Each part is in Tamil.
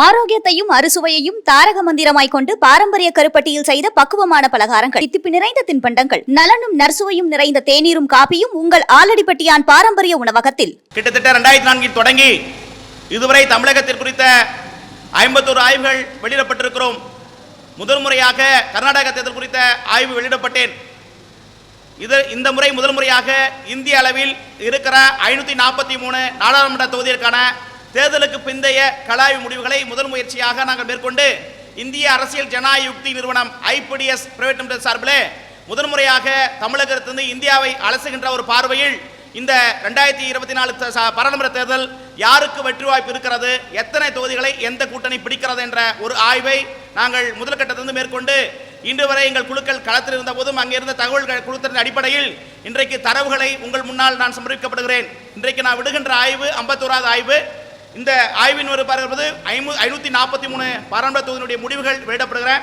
ஆரோக்கியத்தையும் அறுசுவையையும் தாரக மந்திரமாய் கொண்டு பாரம்பரிய கருப்பட்டியில் செய்த பக்குவமான பலகாரங்கள். தித்திப்பு நிறைந்த தின்பண்டங்கள். நலனும் நர்சுவையும் நிறைந்த தேநீரும் காப்பியும் உங்கள் ஆலடிப்பட்டியான் பாரம்பரிய உணவகத்தில். கிட்டத்தட்ட ரெண்டாயிரத்தி நான்கில் தொடங்கி இதுவரை தமிழகத்தில் குறித்த ஐம்பத்தோரு ஆய்வுகள் வெளியிடப்பட்டிருக்கிறோம். முதல் முறையாக கர்நாடக தேர்தல் குறித்த ஆய்வு வெளியிடப்பட்டேன். இது இந்த முறை முதல் முறையாக இந்திய அளவில் இருக்கிற ஐநூற்றி நாற்பத்தி மூணு நாடாளுமன்ற தொகுதியிற்கான தேர்தலுக்கு பிந்தைய கலாய்வு முடிவுகளை முதல் முயற்சியாக நாங்கள் மேற்கொண்டு இந்திய அரசியல் ஜனநாயக நிறுவனம் ஐபிடிஎஸ் பிரைவேட் லிமிடெட் சார்பில் முதன்முறையாக தமிழகத்திலிருந்து இந்தியாவை அலசுகின்ற ஒரு பார்வையில் இந்த ரெண்டாயிரத்தி இருபத்தி நாலு பாராளுமன்ற தேர்தல் யாருக்கு வெற்றி வாய்ப்பு இருக்கிறது? எத்தனை தொகுதிகளை எந்த கூட்டணி பிடிக்கிறது என்ற ஒரு ஆய்வை நாங்கள் முதல் கட்டத்திலிருந்து மேற்கொண்டு இன்று வரை எங்கள் குழுக்கள் களத்தில் இருந்த போதும் அங்கிருந்த தகவல்கள் குழுத்தின் அடிப்படையில் இன்றைக்கு தரவுகளை உங்கள் முன்னால் நான் சமர்ப்பிக்கப்படுகிறேன். இன்றைக்கு நான் விடுகின்ற ஆய்வு ஐம்பத்தோராவது ஆய்வு இந்த ஆய்வின் ஒரு பார்ப்பது ஐம்பது ஐநூற்றி நாற்பத்தி மூணு பாராளுமன்ற தொகுதியினுடைய முடிவுகள் வெளியிடப்படுகிறேன்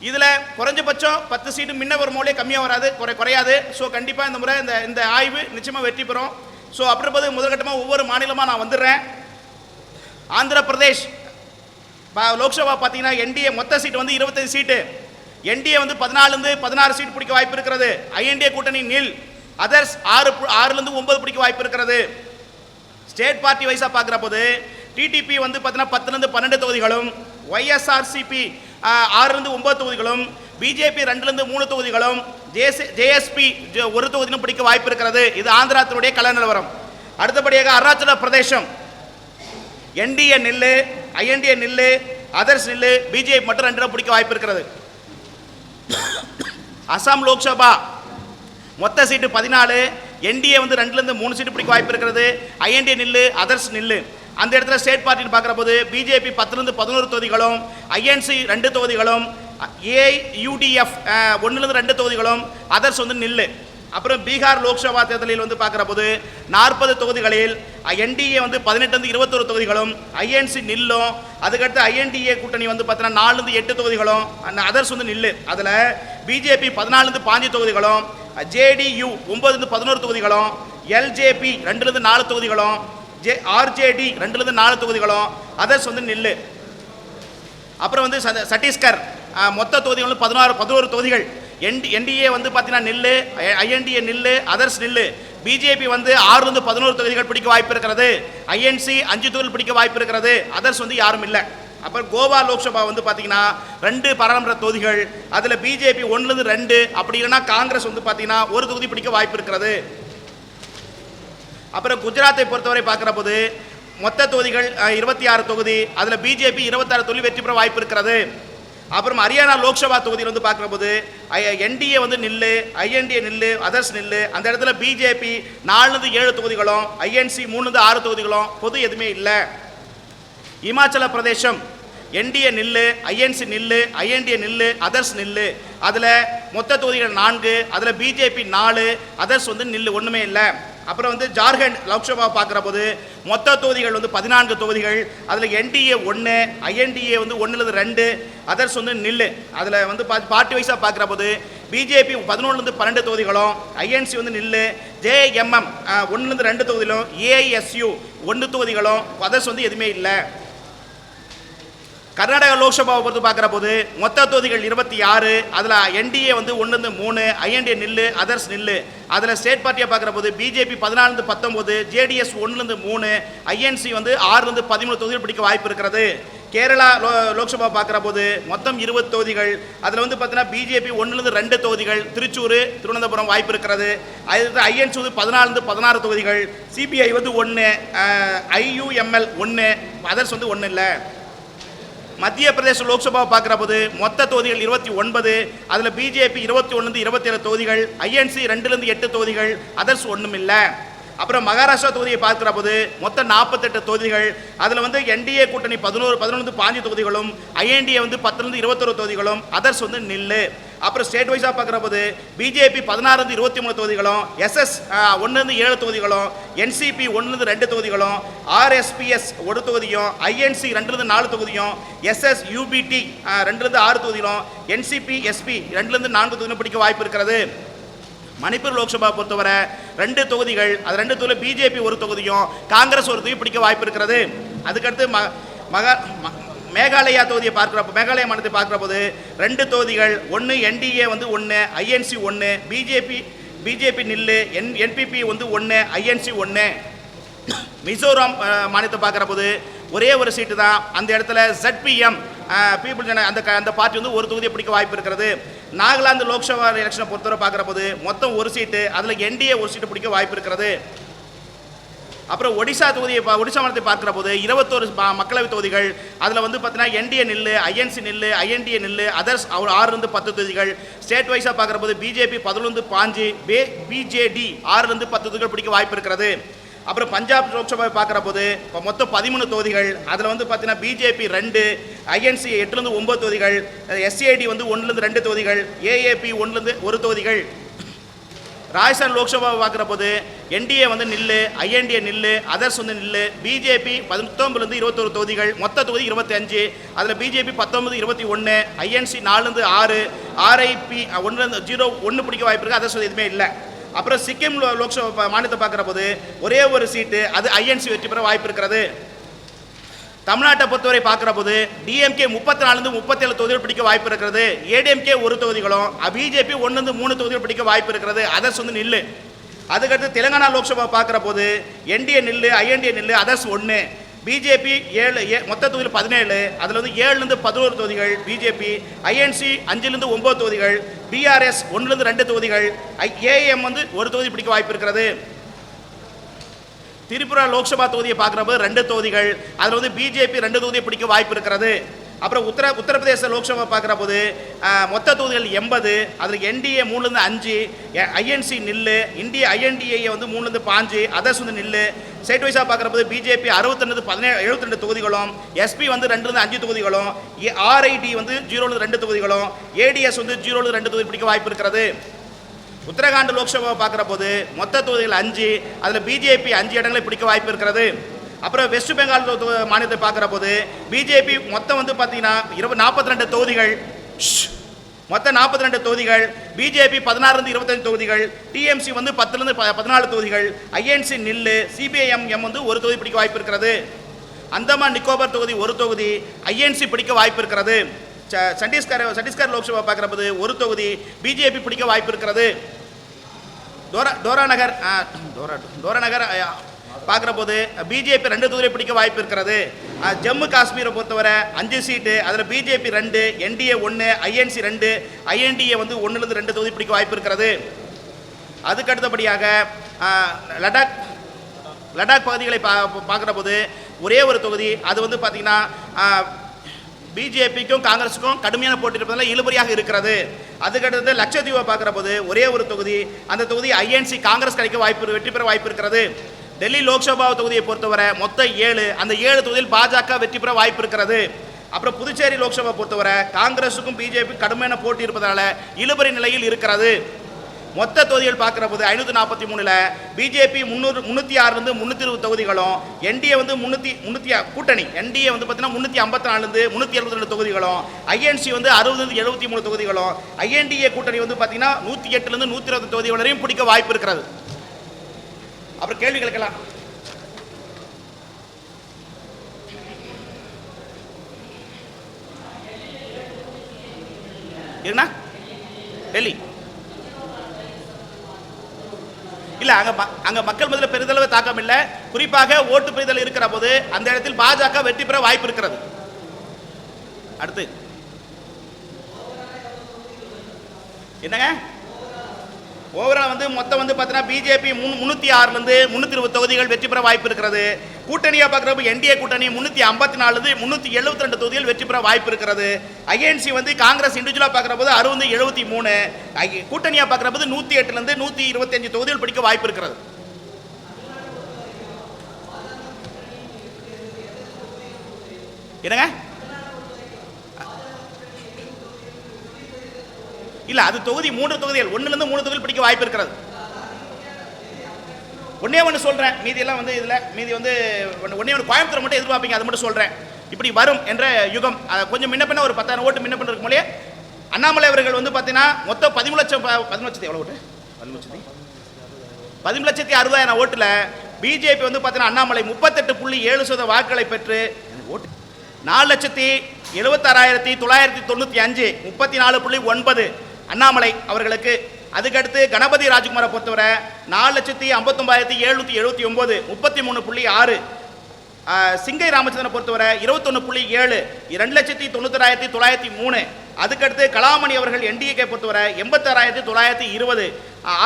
இதில் குறைஞ்சபட்சம் பத்து சீட்டு முன்ன ஒரு மூலையே கம்மியாக வராது குறை குறையாது. ஸோ கண்டிப்பாக இந்த முறை இந்த இந்த ஆய்வு நிச்சயமாக வெற்றி பெறும். ஸோ அப்படி இருப்பது முதற்கட்டமாக ஒவ்வொரு மாநிலமாக நான் வந்துடுறேன். ஆந்திர பிரதேஷ் ப- லோக்சபா பார்த்தீங்கன்னா என்டிஏ மொத்த சீட் வந்து இருபத்தஞ்சு சீட்டு. என்டிஏ வந்து பதினாலுலேருந்து பதினாறு சீட் பிடிக்க வாய்ப்பு இருக்கிறது. ஐஎன்டிஏ கூட்டணி நில். அதர்ஸ் ஆறு பு- ஆறுலேருந்து ஒன்பது பிடிக்க வாய்ப்பு இருக்கிறது. ஸ்டேட் பார்ட்டி வைஸாக பார்க்குற போது டிடிபி வந்து பார்த்தீங்கன்னா பத்துலேருந்து பன்னெண்டு தொகுதிகளும் ஒய்எஸ்ஆர்சிபி ஆறுலேருந்து ஒன்பது தொகுதிகளும் பிஜேபி ரெண்டுலேருந்து மூணு தொகுதிகளும் ஜேஎஸ் ஜேஎஸ்பி ஒரு தொகுதியும் பிடிக்க வாய்ப்பு இருக்கிறது. இது ஆந்திராத்தினுடைய கல நிலவரம். அடுத்தபடியாக அருணாச்சல பிரதேசம். என்டிஏ நெல் ஐஎன்டிஏ நெல் அதர்ஸ் நெல் பிஜேபி மட்டும் ரெண்டு பிடிக்க வாய்ப்பு இருக்கிறது. அசாம் லோக்சபா மொத்த சீட்டு பதினாலு என்டிஏ வந்து ரெண்டுலேருந்து மூணு சீட்டு பிடிக்க வாய்ப்பு இருக்கிறது. ஐஎன்டிஏ நில்லு அதர்ஸ் நில்லு. அந்த இடத்துல ஸ்டேட் பார்ட்டின்னு பார்க்குற போது பிஜேபி பத்துலேருந்து பதினோரு தொகுதிகளும் ஐஎன்சி ரெண்டு தொகுதிகளும் ஏயுடிஎஃப் ஒன்றுலேருந்து ரெண்டு தொகுதிகளும் அதர்ஸ் வந்து நில்லு. அப்புறம் பீகார் லோக்சபா தேர்தலில் வந்து பார்க்குற போது நாற்பது தொகுதிகளில் என்டிஏ வந்து பதினெட்டுலேருந்து இருபத்தொரு தொகுதிகளும் ஐஎன்சி நில்லும். அதுக்கடுத்து ஐஎன்டிஏ கூட்டணி வந்து பார்த்தீங்கன்னா நாலுலேருந்து எட்டு தொகுதிகளும் அதர்ஸ் வந்து நில்லு. அதில் பிஜேபி பதினாலுலேருந்து பாஞ்சு தொகுதிகளும் ஜேடியு ஒம்பதுலேருந்து பதினோரு தொகுதிகளும் எல்ஜேபி ரெண்டுலேருந்து நாலு தொகுதிகளும் ஜே ஆர்ஜேடி ரெண்டுலேருந்து நாலு தொகுதிகளும் அதர்ஸ் வந்து நெல் அப்புறம் வந்து சட்டீஸ்கர் மொத்த தொகுதிகளும் பதினாறு பதினோரு தொகுதிகள். என் என்டிஏ வந்து பார்த்தீங்கன்னா நெல் ஐஎன்டிஏ நில்லு அதர்ஸ் நில்லு. பிஜேபி வந்து ஆறுலேருந்து பதினோரு தொகுதிகள் பிடிக்க வாய்ப்பு இருக்கிறது. ஐஎன்சி அஞ்சு தொகுதிகள் பிடிக்க வாய்ப்பு இருக்கிறது. அதர்ஸ் வந்து யாரும் இல்லை. அப்புறம் கோவா லோக்சபா வந்து பார்த்தீங்கன்னா ரெண்டு பாராளுமன்ற தொகுதிகள் அதில் பிஜேபி ஒன்றுலேருந்து ரெண்டு அப்படி இல்லைன்னா காங்கிரஸ் வந்து பார்த்தீங்கன்னா ஒரு தொகுதி பிடிக்க வாய்ப்பு இருக்கிறது. அப்புறம் குஜராத்தை பொறுத்தவரை பார்க்குற போது மொத்த தொகுதிகள் இருபத்தி ஆறு தொகுதி அதில் பிஜேபி இருபத்தாறு தொகுதி வெற்றி பெற வாய்ப்பு இருக்கிறது. அப்புறம் ஹரியானா லோக்சபா தொகுதியில் வந்து பார்க்குற போது என்டிஏ வந்து நில்லு ஐஎன்டிஏ நில்லு அதர்ஸ் நில்லு அந்த இடத்துல பிஜேபி நாலுலேருந்து ஏழு தொகுதிகளும் ஐஎன்சி மூணுலேருந்து ஆறு தொகுதிகளும் பொது எதுவுமே இல்லை. இமாச்சல பிரதேசம். என்டிஏ நில்லு ஐஎன்சி நில்லு ஐஎன்டிஏ நில்லு அதர்ஸ் நில்லு. அதில் மொத்த தொகுதிகள் நான்கு அதில் பிஜேபி நாலு அதர்ஸ் வந்து நில்லு ஒன்றுமே இல்லை. அப்புறம் வந்து ஜார்க்கண்ட் லோக்சபா பார்க்குற போது மொத்த தொகுதிகள் வந்து பதினான்கு தொகுதிகள். அதில் என்டிஏ ஒன்று ஐஎன்டிஏ வந்து ஒன்றுலேருந்து ரெண்டு அதர்ஸ் வந்து நில்லு. அதில் வந்து பா பார்ட்டி வைஸாக பார்க்குற போது பிஜேபி பதினொன்றுலேருந்து பன்னெண்டு தொகுதிகளும் ஐஎன்சி வந்து நில்லு ஜேஎம்எம் ஒன்றுலேருந்து ரெண்டு தொகுதிகளும் ஏஐஎஸ்யூ ஒன்று தொகுதிகளும் அதர்ஸ் வந்து எதுவுமே இல்லை. கர்நாடக லோக்சபாவை பொறுத்து பார்க்குற போது மொத்த தொகுதிகள் இருபத்தி ஆறு அதில் என்டிஏ வந்து ஒன்றுலேருந்து மூணு ஐஎன்டிஏ நில்லு அதர்ஸ் நில்லு. அதில் ஸ்டேட் பார்ட்டியை பார்க்குற போது பிஜேபி பதினாலுந்து பத்தொம்போது ஜேடிஎஸ் ஒன்றுலேருந்து மூணு ஐஎன்சி வந்து ஆறுலேருந்து பதிமூணு தொகுதிகள் பிடிக்க வாய்ப்பு இருக்கிறது. கேரளா லோ லோக்சபா பார்க்குற போது மொத்தம் இருபது தொகுதிகள். அதில் வந்து பார்த்தீங்கன்னா பிஜேபி ஒன்றுலேருந்து ரெண்டு தொகுதிகள். திருச்சூர் திருவனந்தபுரம் வாய்ப்பு இருக்கிறது. அது ஐஎன்சி வந்து பதினாலுந்து பதினாறு தொகுதிகள். சிபிஐ வந்து ஒன்று ஐயுஎம்எல் ஒன்று அதர்ஸ் வந்து ஒன்றும் இல்லை மத்திய பிரதேச லோக்சபா பார்க்குற போது மொத்த தொகுதிகள் இருபத்தி ஒன்பது அதில் பிஜேபி இருபத்தி ஒன்றுலேருந்து இருபத்தி ஏழு தொகுதிகள் ஐஎன்சி ரெண்டுலேருந்து எட்டு தொகுதிகள் அதர்ஸ் ஒன்றும் இல்லை அப்புறம் மகாராஷ்டிரா தொகுதியை பார்க்கிற போது மொத்தம் நாற்பத்தெட்டு தொகுதிகள். அதில் வந்து என்டிஏ கூட்டணி பதினோரு பதினொன்று பாஞ்சு தொகுதிகளும் ஐஎன்டிஏ வந்து பத்துலேருந்து இருபத்தொரு தொகுதிகளும் அதர்ஸ் வந்து நில்லு. அப்புறம் ஸ்டேட் வைஸாக பார்க்குற போது பிஜேபி பதினாறுலேருந்து இருபத்தி மூணு தொகுதிகளும் எஸ்எஸ் ஒன்றுலேருந்து ஏழு தொகுதிகளும் என்சிபி ஒன்றுலேருந்து ரெண்டு தொகுதிகளும் ஆர்எஸ்பிஎஸ் ஒரு தொகுதியும் ஐஎன்சி ரெண்டுலேருந்து நாலு தொகுதியும் எஸ்எஸ் யூபிடி ரெண்டுலேருந்து ஆறு தொகுதிகளும் என்சிபி எஸ்பி ரெண்டுலேருந்து நான்கு தொகுதியும் பிடிக்க வாய்ப்பு இருக்கிறது. மணிப்பூர் லோக்சபா பொறுத்தவரை ரெண்டு தொகுதிகள் அது ரெண்டு தொகுதியில் பிஜேபி ஒரு தொகுதியும் காங்கிரஸ் ஒரு தொகுதி பிடிக்க வாய்ப்பு இருக்கிறது. அதுக்கடுத்து ம மகா ம- மேகாலயா தொகுதியை பார்க்குறப்போ மேகாலயா மாநிலத்தை பார்க்குற போது ரெண்டு தொகுதிகள் ஒன்று என்டிஏ வந்து ஒன்று ஐஎன்சி ஒன்று பிஜேபி பிஜேபி நில்லு என் என்பிபி வந்து ஒன்று ஐஎன்சி ஒன்று மிசோரம் மாநிலத்தை பார்க்குற போது ஒரே ஒரு சீட்டு தான். அந்த இடத்துல ஜட்பிஎம் பீப்புள் ஜன அந்த அந்த பார்ட்டி வந்து ஒரு தொகுதியை பிடிக்க வாய்ப்பு இருக்கிறது. நாகாலாந்து லோக்சபா எலெக்ஷனை பொறுத்தவரை பார்க்குற போது மொத்தம் ஒரு சீட்டு அதில் என்டிஏ ஒரு சீட்டு பிடிக்க வாய்ப்பு இருக்கிறது. அப்புறம் ஒடிசா தொகுதியை ஒடிசா மாநிலத்தை பார்க்குற போது இருபத்தோரு மக்களவைத் தொகுதிகள் அதில் வந்து பார்த்தீங்கன்னா என்டிஏ நில்லு ஐஎன்சி நில்லு ஐஎன்டிஏ நில்லு அதர்ஸ் அவர் ஆறுலேருந்து பத்து தொகுதிகள். ஸ்டேட் வைஸாக பார்க்குற போது பிஜேபி பதினொன்று பாஞ்சு பே பிஜேடி ஆறுலேருந்து பத்து தொகுதிகள் பிடிக்க வாய்ப்பு இருக்கிறது. அப்புறம் பஞ்சாப் லோக்சபாவை பார்க்குற போது இப்போ மொத்தம் பதிமூணு தொகுதிகள் அதில் வந்து பார்த்தீங்கன்னா பிஜேபி ரெண்டு ஐஎன்சி எட்டுலேருந்து ஒம்பது தொகுதிகள் எஸ்ஏடி வந்து ஒன்றுலேருந்து ரெண்டு தொகுதிகள் ஏஏபி ஒன்றுலேருந்து ஒரு தொகுதிகள். ராஜஸ்தான் லோக்சபாவை பார்க்குற போது என்டிஏ வந்து நில்லு ஐஎன்டிஏ நில்லு அதர்ஸ் வந்து நில்லு பிஜேபி பத்தொம்பதுலேருந்து இருபத்தொரு தொகுதிகள் மொத்த தொகுதி இருபத்தி அஞ்சு அதில் பிஜேபி பத்தொன்பது இருபத்தி ஒன்று ஐஎன்சி நாலுலேருந்து ஆறு ஆர்ஐபி ஒன்றுலேருந்து ஜீரோ ஒன்று பிடிக்க வாய்ப்பு இருக்குது அதர்ஸ் எதுவுமே இல்லை. அப்புறம் சிக்கிம் லோக்சபா மாநிலத்தை பார்க்குற போது ஒரே ஒரு சீட்டு அது ஐஎன்சி வெற்றி பெற வாய்ப்பு இருக்கிறது. தமிழ்நாட்டை பொறுத்தவரை பார்க்குற போது டிஎம்கே முப்பத்தி நாலுலேருந்து முப்பத்தேழு தொகுதிகள் பிடிக்க வாய்ப்பு இருக்கிறது. ஏடிஎம்கே ஒரு தொகுதிகளும் பிஜேபி ஒன்றுலேருந்து மூணு தொகுதிகள் பிடிக்க வாய்ப்பு இருக்கிறது. அதர்ஸ் வந்து நில்லு. அதுக்கடுத்து தெலுங்கானா லோக்சபா பார்க்குற போது என்டிஏ நில்லு ஐஎன்டிஏ நில்லு அதர்ஸ் ஒன்று பிஜேபி ஏழு ஏ மொத்த தொகுதியில் பதினேழு. அதில் வந்து ஏழுலேருந்து பதினோரு தொகுதிகள் பிஜேபி ஐஎன்சி அஞ்சுலேருந்து ஒம்பது தொகுதிகள் பிஆர்எஸ் ஒன்றுலேருந்து ரெண்டு தொகுதிகள். ஐ ஏஎம் வந்து ஒரு தொகுதி பிடிக்க வாய்ப்பு இருக்கிறது. திரிபுரா லோக்சபா தொகுதியை பார்க்குறப்ப ரெண்டு தொகுதிகள். அதில் வந்து பிஜேபி ரெண்டு தொகுதியை பிடிக்க வாய்ப்பு இருக்கிறது. அப்புறம் உத்தர உத்தரப்பிரதேச லோக்சபா பார்க்குற போது மொத்த தொகுதிகள் எண்பது அதில் என்டிஏ மூணுலேருந்து அஞ்சு ஐஎன்சி நில்லு இந்திய ஐஎன்டிஏ வந்து மூணுலேருந்து பாஞ்சு அதர்ஸ் வந்து நில்லு. ஸ்டேட் வைஸாக பார்க்குற போது பிஜேபி அறுபத்தெண்டு பதினேழு எழுபத்தி ரெண்டு தொகுதிகளும் எஸ்பி வந்து ரெண்டுலேருந்து அஞ்சு தொகுதிகளும் ஆர்ஐடி வந்து ஜீரோலேருந்து ரெண்டு தொகுதிகளும் ஏடிஎஸ் வந்து ஜீரோலேருந்து ரெண்டு தொகுதி பிடிக்க வாய்ப்பு இருக்கிறது. உத்தரகாண்ட் லோக்சபா பார்க்குற போது மொத்த தொகுதிகள் அஞ்சு அதில் பிஜேபி அஞ்சு இடங்களை பிடிக்க வாய்ப்பு இருக்கிறது. அப்புறம் வெஸ்ட் பெங்கால் மாநிலத்தை பார்க்குற போது பிஜேபி மொத்தம் வந்து பார்த்தீங்கன்னா இருபது நாற்பத்தி ரெண்டு தொகுதிகள் மொத்தம் நாற்பத்தி ரெண்டு தொகுதிகள் பிஜேபி பதினாறுலேருந்து இருபத்தஞ்சு தொகுதிகள். டிஎம்சி வந்து பத்துலேருந்து ப பதினாலு தொகுதிகள். ஐஎன்சி நில்லு. சிபிஐஎம்எம் வந்து ஒரு தொகுதி பிடிக்க வாய்ப்பு இருக்கிறது. அந்தமான் நிக்கோபர் தொகுதி ஒரு தொகுதி. ஐஎன்சி பிடிக்க வாய்ப்பு இருக்கிறது. ச- சத்தீஸ்கர் லோக்சபா பார்க்குற போது ஒரு தொகுதி. பிஜேபி பிடிக்க வாய்ப்பு இருக்கிறது. டோரா டோரா நகர் டோரா டோரா நகர் பார்க்குற போது பிஜேபி ரெண்டு தொகுதியை பிடிக்க வாய்ப்பு இருக்கிறது. ஜம்மு காஷ்மீரை பொறுத்தவரை அஞ்சு சீட்டு அதில் பிஜேபி ரெண்டு என்டிஏ ஒன்று ஐஎன்சி ரெண்டு ஐஎன்டிஏ வந்து ஒன்றுலேருந்து ரெண்டு தொகுதி பிடிக்க வாய்ப்பு இருக்கிறது. அதுக்கு அடுத்தபடியாக லடாக் லடாக் பகுதிகளை பா பார்க்குற போது ஒரே ஒரு தொகுதி அது வந்து பார்த்திங்கன்னா பிஜேபிக்கும் காங்கிரஸுக்கும் கடுமையான போட்டி இருப்பதால் இழுபறியாக இருக்கிறது. அதுக்கடுத்து லட்சத்தீவை பார்க்குற போது ஒரே ஒரு தொகுதி அந்த தொகுதி ஐஎன்சி காங்கிரஸ் கிடைக்க வாய்ப்பு வெற்றி பெற வாய்ப்பு இருக்கிறது. டெல்லி லோக்சபா தொகுதியை பொறுத்தவரை மொத்தம் ஏழு. அந்த ஏழு தொகுதியில் பாஜக வெற்றி பெற வாய்ப்பு இருக்கிறது. அப்புறம் புதுச்சேரி லோக்சபா பொறுத்தவரை காங்கிரஸுக்கும் பிஜேபி கடுமையான போட்டி இருப்பதால இழுபறி நிலையில் இருக்கிறது. மொத்த தொகுதிகள் பார்க்குற போது ஐநூற்றி நாற்பத்தி மூணில் பிஜேபி முந்நூறு முந்நூற்றி ஆறுலேருந்து முந்நூற்றி இருபது தொகுதிகளும் என்டிஏ வந்து முந்நூற்றி முந்நூற்றி கூட்டணி என்டிஏ வந்து பார்த்தீங்கன்னா முந்நூற்றி ஐம்பத்தி நாலுலேருந்து முந்நூற்றி எழுபத்தி ரெண்டு தொகுதிகளும் ஐஎன்சி வந்து அறுபதுலேருந்து எழுபத்தி மூணு தொகுதிகளும் ஐஎன்டிஏ கூட்டணி வந்து பார்த்தீங்கன்னா நூற்றி எட்டுலேருந்து நூற்றி இருபது தொகுதி வரையும் பிடிக்க வாய்ப்பு இருக்கிறது. அப்புறம் கேள்வி கேட்கலாம். என்ன டெல்லி. இல்ல அங்க ம- அங்க மக்கள் முதல்ல பெரிதளவு தாக்கம் இல்ல. குறிப்பாக ஓட்டு பெறுதல் இருக்கிற போது அந்த இடத்தில் பாஜக வெற்றி பெற வாய்ப்பு இருக்கிறது. அடுத்து. என்னங்க? ஓவரால் வந்து மொத்தம் வந்து பார்த்தீங்கன்னா பிஜேபி முன் முந்நூற்றி ஆறுலேருந்து முந்நூற்றி இருபது தொகுதிகள் வெற்றி பெற வாய்ப்பு இருக்கிறது. கூட்டணியாக பார்க்குறப்ப என்டிஏ கூட்டணி முந்நூற்றி ஐம்பத்தி நாலுலேருந்து முந்நூற்றி எழுபத்தி ரெண்டு தொகுதிகள் வெற்றி பெற வாய்ப்பு இருக்கிறது. ஐஎன்சி வந்து காங்கிரஸ் இண்டிவிஜுவலாக பார்க்குற போது அறுபது எழுபத்தி மூணு கூட்டணியாக பார்க்குற போது நூற்றி எட்டுலேருந்து நூற்றி இருபத்தஞ்சு தொகுதிகள் பிடிக்க வாய்ப்பு இருக்கிறது. என்னங்க? இல்ல அது தொகுதி மூன்று தொகுதிகள். ஒண்ணுல இருந்து மூணு தொகுதிகள் பிடிக்க வாய்ப்பு இருக்கிறது. ஒன்னே ஒன்று சொல்றேன். மீதி எல்லாம் வந்து இதுல மீதி வந்து ஒண்ணு- ஒண்ணே ஒன்று கோயம்புத்தூர் மட்டும் எதிர்பார்ப்பீங்க அது மட்டும் சொல்றேன். இப்படி வரும் என்ற யுகம். அதை கொஞ்சம் முன்ன பின்ன ஒரு பத்தாயிரம் ஓட்டு முன்ன பின்ன இருக்கும் அண்ணாமலை அவர்கள் வந்து பார்த்தீங்கன்னா மொத்தம் பதிமூணு லட்சம் ப- பதிமூணு லட்சத்தி எவ்வளோ ஓட்டு? பதிமூணு லட்சத்தி. பதிமூணு லட்சத்தி அறுபதாயிரம் ஓட்டுல பிஜேபி வந்து பார்த்தீங்கன்னா அண்ணாமலை முப்பத்தெட்டு புள்ளி ஏழு சதவீத வாக்குகளை பெற்று ஓட்டு. நாலு லட்சத்தி எழுபத்தாறாயிரத்தி தொள்ளாயிரத்தி தொண்ணூற்றி அஞ்சு முப்பத்தி நாலு புள்ளி ஒன்பது. அண்ணாமலை அவர்களுக்கு. அதுக்கடுத்து கணபதி ராஜ்குமாரை பொறுத்தவரை நாலு லட்சத்தி ஐம்பத்தொம்பாயிரத்தி எழுநூற்றி எழுபத்தி ஒம்பது முப்பத்தி மூணு புள்ளி ஆறு. சிங்கை ராமச்சந்திரனை பொறுத்தவரை இருபத்தொன்று புள்ளி ஏழு ரெண்டு லட்சத்தி தொண்ணூத்தாயிரத்தி தொள்ளாயிரத்தி மூணு. அதுக்கடுத்து கலாமணி அவர்கள் என்டிஏக்கை பொறுத்தவரை எண்பத்தாறாயிரத்தி தொள்ளாயிரத்தி இருபது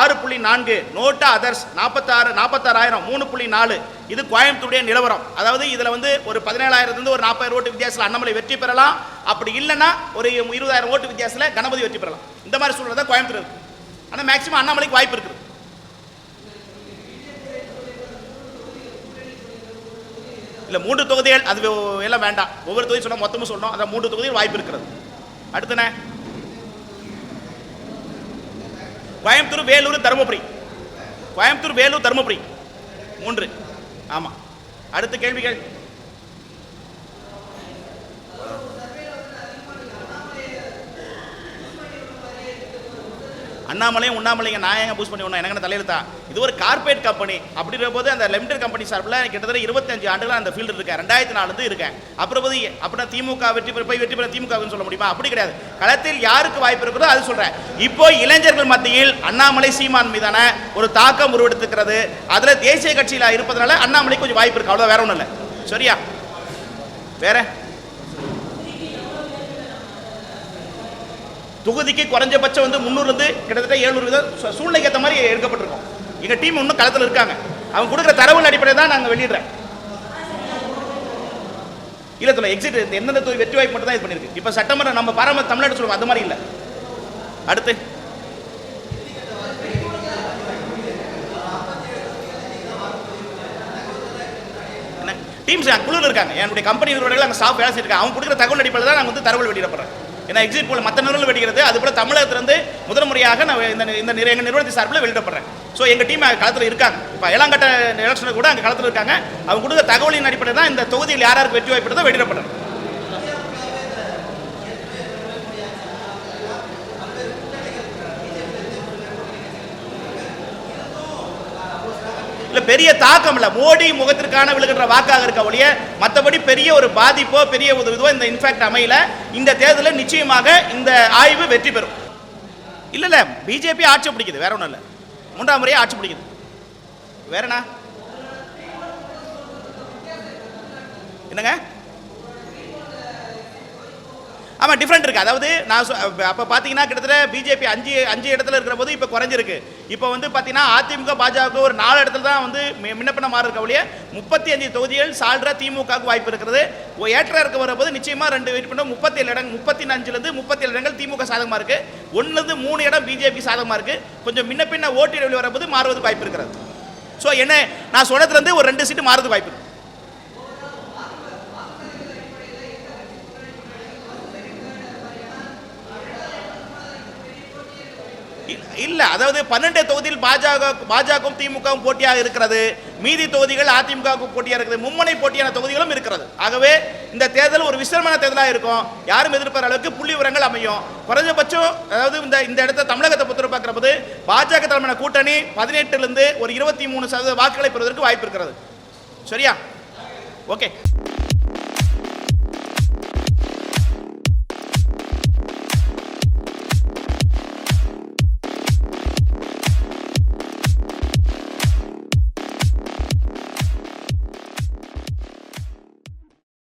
ஆறு புள்ளி நான்கு நோட்டா அதர்ஸ் நாற்பத்தாறு நாற்பத்தாறாயிரம் மூணு புள்ளி நாலு. இது கோயம்புத்தூருடைய நிலவரம். அதாவது இதில் வந்து ஒரு பதினேழாயிரத்துலேருந்து ஒரு நாற்பது ஓட்டு வித்தியாசத்தில் அண்ணாமலை வெற்றி பெறலாம். அப்படி இல்லைன்னா ஒரு இருபதாயிரம் ஓட்டு வித்தியாசத்தில் கணபதி வெற்றி பெறலாம். இந்த மாதிரி சூழ்நிலை தான் கோயம்புத்தூர் இருக்குது ஆனால் மேக்ஸிமம் அண்ணாமலைக்கு வாய்ப்பு இருக்குது. இல்லை மூன்று தொகுதிகள் அது எல்லாம் வேண்டாம். ஒவ்வொரு தொகுதி சொன்னால் மொத்தமும் சொல்லணும். அதான் மூன்று தொகுதிகள் வாய்ப்பு இருக்கிறது. அடுத்துண்ணே கோயம்புத்தூர் வேலூர் தருமபுரி. கோயம்புத்தூர் வேலூர் தருமபுரி. மூன்று. ஆமாம் அடுத்த கேள்விகள். அண்ணாமலையும் உண்ணாமலையும் நான் எங்க பூஸ் பண்ணி ஒன்றா எனக்கு தலையெழுத்தா? இது ஒரு கார்பரேட் கம்பெனி அப்படின்ற போது அந்த லிமிடெட் கம்பெனி சார்பில் கிட்டத்தட்ட இருபத்தஞ்சு ஆண்டுகள் அந்த ஃபீல்டு இருக்கேன். ரெண்டாயிரத்தி நாலுலேருந்து இருக்கேன். அப்புறம் போது அப்படின்னா திமுக வெற்றி பெற போய் வெற்றி பெற திமுகன்னு சொல்ல முடியுமா? அப்படி கிடையாது. களத்தில் யாருக்கு வாய்ப்பு இருக்கிறதோ அது சொல்கிறேன் இப்போ இளைஞர்கள் மத்தியில் அண்ணாமலை சீமான் மீதான ஒரு தாக்கம் உருவெடுத்துக்கிறது. அதில் தேசிய கட்சியில் இருப்பதனால அண்ணாமலை கொஞ்சம் வாய்ப்பு இருக்கு. அவ்வளோ வேற ஒன்றும் இல்லை. சரியா? வேற? தொகுதிக்கு குறைஞ்சபட்சம் வந்து முந்நூறுலேருந்து கிட்டத்தட்ட ஏழ்நூறு விதம் சூழ்நிலைக்கு ஏற்ற மாதிரி எடுக்கப்பட்டிருக்கோம். எங்கள் டீம் இன்னும் களத்தில் இருக்காங்க. அவங்க கொடுக்குற தரவுகள் அடிப்படையில் தான் நாங்கள் வெளியிடுறேன். இல்லை சொல்ல எக்ஸிட் எந்தெந்த தொகுதி வெற்றி வாய்ப்பு மட்டும் தான் இது பண்ணியிருக்கு. இப்போ சட்டமன்றம் நம்ம பாராம தமிழ்நாடு சொல்லுவோம் அது மாதிரி இல்லை. அடுத்து. என்ன? டீம்ஸ் குழுவில் இருக்காங்க. என்னுடைய கம்பெனி நிறுவனங்கள் அங்கே ஸ்டாஃப் வேலை செய்யிருக்காங்க அவங்க கொடுக்குற தகவல் அடிப்படையில் தான் நாங்கள் வந்து தகவல் வெளியிடப்படுறேன் ஏன்னா எக்ஸிட் போல் மற்ற நிறுவனம் வெடிக்கிறது அது போல் தமிழகத்திலிருந்து முதல் முறையாக நான் இந்த இந்த எங்கள் நிறுவனத்தின் சார்பில் வெளியிடப்படுறேன். ஸோ எங்கள் டீம் களத்தில் இருக்காங்க. இப்போ ஏழாங்கட்ட எலெக்ஷனில் கூட அங்கே களத்தில் இருக்காங்க. அவங்க கொடுத்த தகவலின் அடிப்படையில் தான் இந்த தொகுதியில் யார் யாருக்கு வெற்றி வாய்ப்பு வெளியிடப்படுறேன். இல்ல பெரிய தாக்கம் இல்ல. மோடி முகத்திற்கான விழுகின்ற வாக்காக இருக்க ஒழிய மற்றபடி பெரிய ஒரு பாதிப்போ பெரிய ஒரு இதுவோ இந்த இன்ஃபேக்ட் அமையல. இந்த தேர்தலில் நிச்சயமாக இந்த ஆய்வு வெற்றி பெறும். இல்ல இல்ல. பிஜேபி ஆட்சி பிடிக்குது. வேற ஒன்றும் இல்லை. மூன்றாம் முறையே ஆட்சி பிடிக்குது. வேறண்ணா என்னங்க? ஆமாம் டிஃப்ரெண்ட் இருக்குது அதாவது நான் அப்போ பார்த்தீங்கன்னா கிட்டத்தட்ட பிஜேபி அஞ்சு அஞ்சு இடத்துல இருக்கிற போது இப்போ குறைஞ்சிருக்கு. இப்போ வந்து பார்த்தீங்கன்னா அதிமுக பாஜக ஒரு நாலு இடத்துல தான் வந்து மி- மாறி இருக்க ஒழிய முப்பத்தி அஞ்சு தொகுதிகள் சால்ற திமுகவுக்கு வாய்ப்பு இருக்கிறது ஓ, ஏற்ற இருக்க வரும்போது நிச்சயமாக ரெண்டு வெயிட் பண்ண முப்பத்தி ஏழு இடம் முப்பத்தி அஞ்சுலேருந்து முப்பத்தி ஏழு இடங்கள் திமுக சாதகமாக இருக்குது ஒன்றுலேருந்து மூணு இடம் பிஜேபி சாதகமாக இருக்குது கொஞ்சம் முன்ன பின்ன ஓட்டு இடைவெளி வரும்போது மாறுவது வாய்ப்பு இருக்கிறது. ஸோ என்ன நான் சொன்னதுலேருந்து ஒரு ரெண்டு சீட்டு மாறுறது வாய்ப்பு இல்லை அதாவது பன்னெண்டு தொகுதியில் பாஜக பாஜகவும் திமுகவும் போட்டியாக இருக்கிறது. மீதி தொகுதிகள் அதிமுகவுக்கும் போட்டியாக இருக்குது. மும்மனை போட்டியான தொகுதிகளும் இருக்கிறது. ஆகவே இந்த தேர்தல் ஒரு விசிரமான தேர்தலாக இருக்கும். யாரும் எதிர்பார்க்கிற அளவுக்கு புள்ளி விவரங்கள் அமையும். குறைஞ்சபட்சம் அதாவது இந்த இந்த இடத்த தமிழகத்தை பொறுத்த பார்க்குற போது பாஜக தலைமையான கூட்டணி பதினெட்டுலேருந்து ஒரு இருபத்தி மூணு சதவீத வாக்குகளை பெறுவதற்கு வாய்ப்பு இருக்கிறது. சரியா? ஓகே.